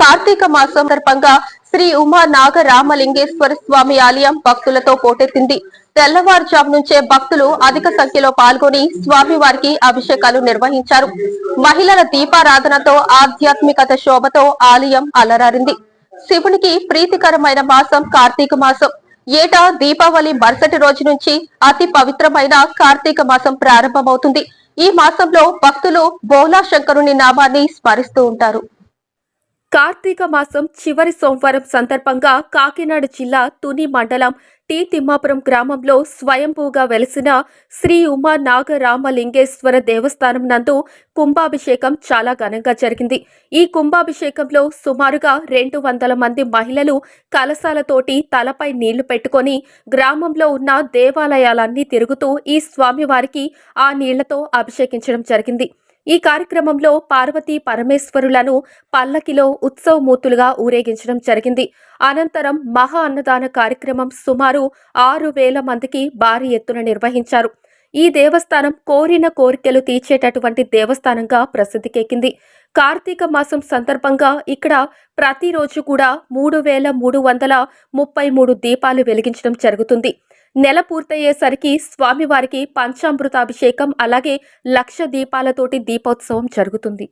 కార్తీక మాసం సందర్భంగా శ్రీ ఉమా నాగరామలింగేశ్వర స్వామి ఆలయం భక్తులతో పోటెత్తింది. తెల్లవారుజాము నుంచే భక్తులు అధిక సంఖ్యలో పాల్గొని స్వామి వారికి అభిషేకాలు నిర్వహించారు. మహిళల దీపారాధనతో ఆధ్యాత్మికత శోభతో ఆలయం అలరారింది. శివునికి ప్రీతికరమైన మాసం కార్తీక మాసం. ఏటా దీపావళి మరుసటి రోజు నుంచి అతి పవిత్రమైన కార్తీక మాసం ప్రారంభమవుతుంది. ఈ మాసంలో భక్తులు బోలా శంకరుని నామాన్ని స్మరిస్తూ ఉంటారు. కార్తీక మాసం చివరి సోమవారం సందర్భంగా కాకినాడ జిల్లా తుని మండలం టీ తిమ్మాపురం గ్రామంలో స్వయంభూగా వెలిసిన శ్రీ ఉమా నాగరామలింగేశ్వర దేవస్థానం నందు కుంభాభిషేకం చాలా ఘనంగా జరిగింది. ఈ కుంభాభిషేకంలో సుమారుగా రెండు వందల మంది మహిళలు కలశాలతోటి తలపై నీళ్ళు పెట్టుకొని గ్రామంలో ఉన్న దేవాలయాలన్నీ తిరుగుతూ ఈ స్వామివారికి ఆ నీళ్ళతో అభిషేకించడం జరిగింది. ఈ కార్యక్రమంలో పార్వతీ పరమేశ్వరులను పల్లకిలో ఉత్సవమూర్తులుగా ఊరేగించడం జరిగింది. అనంతరం మహా అన్నదాన కార్యక్రమం సుమారు ఆరు వేల మందికి భారీ ఎత్తున నిర్వహించారు. ఈ దేవస్థానం కోరిన కోరికలు తీర్చేటటువంటి దేవస్థానంగా ప్రసిద్ధికెక్కింది. కార్తీక మాసం సందర్భంగా ఇక్కడ ప్రతిరోజు కూడా మూడు వేల మూడు వందల ముప్పై మూడు దీపాలు వెలిగించడం జరుగుతుంది. నెల పూర్తయ్యేసరికి స్వామివారికి పంచామృతాభిషేకం అలాగే లక్ష దీపాలతోటి దీపోత్సవం జరుగుతుంది.